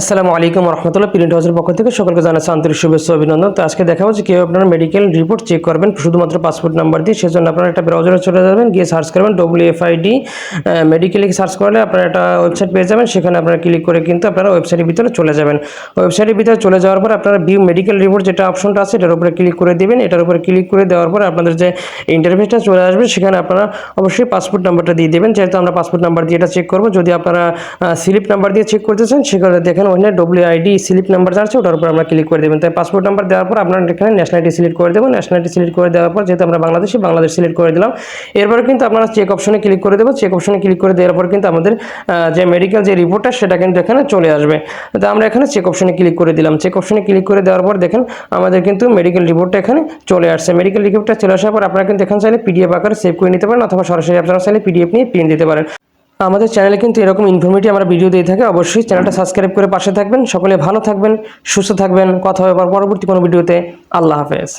আসসালামু আলাইকুম রহমতুল্লাহ প্রিন্ট হাউসের পক্ষ থেকে সকলকে জানাচ্ছি আন্তরিক শুভেচ্ছা অভিনন্দন। তো আজকে দেখা যে কেউ আপনার মেডিকেল রিপোর্ট চেক করবেন, শুধুমাত্র পাসপোর্ট নাম্বার দিয়ে, সেজন্য আপনারা একটা ব্রাউজারে চলে যাবেন, গিয়ে সার্চ করবেন ডব্লিউ এফ আইডি মেডিকেলে সার্চ করলে আপনারা একটা ওয়েবসাইট পেয়ে যাবেন, সেখানে আপনারা ক্লিক করে কিন্তু আপনারা ওয়েবসাইটের ভিতরে চলে যাবেন। ওয়েবসাইটের ভিতরে চলে যাওয়ার পর আপনারা ভিউ মেডিকেল রিপোর্ট যেটা অপশনটা আছে, এটার উপরে ক্লিক করে দেবেন, এটার উপরে ক্লিক করে দেওয়ার পর আপনাদের যে ইন্টারফেসটা চলে আসবে, সেখানে আপনারা অবশ্যই পাসপোর্ট নাম্বারটা দিয়ে দেবেন। যেহেতু আমরা পাসপোর্ট নাম্বার দিয়ে এটা চেক করব, যদি আপনারা স্লিপ নাম্বার দিয়ে চেক করতেছেন সেখানে দেখেন ওখানে ডব্লিউ আইডি স্লিপ নাম্বার আছে ওটার উপর আমরা ক্লিক করে দেবেন। তাই পাসপোর্ট নাম্বার দেওয়ার পর আপনারা এখানে ন্যাশনালিটি সিলেক্ট করে দেবেন ন্যাশনালিটি সিলেক্ট করে দেওয়ার পর যেহেতু আমরা বাংলাদেশি, বাংলাদেশ সিলেক্ট করে দিলাম। এরপরে কিন্তু আপনারা চেক অপশনে ক্লিক করে দেবো চেক অপশনে ক্লিক করে দেওয়ার পর কিন্তু আমাদের যে মেডিকেল যে রিপোর্টটা সেটা কিন্তু এখানে চলে আসবে। তো আমরা এখানে চেক অপশনে ক্লিক করে দিলাম। চেক অপশনে ক্লিক করে দেওয়ার পর দেখেন আমাদের কিন্তু মেডিকেল রিপোর্টটা এখানে চলে আসছে। মেডিকেল রিপোর্টটা চলে আসার পর আপনারা কিন্তু এখানে চাইলে পিডিএফ আকারে সেভ করে নিতে পারেন অথবা সরাসরি আপনারা চাইলে পিডিএফ নিয়ে প্রিন্ট দিতে পারেন। আমাদের চ্যানেলে কিন্তু এরকম ইনফরমেটিভ আমরা ভিডিও দিয়ে থাকি, অবশ্যই চ্যানেলটা সাবস্ক্রাইব করে পাশে থাকবেন। সকলে ভালো থাকবেন, সুস্থ থাকবেন। কথা হবে পরবর্তী কোনো ভিডিওতে আল্লাহ হাফেজ।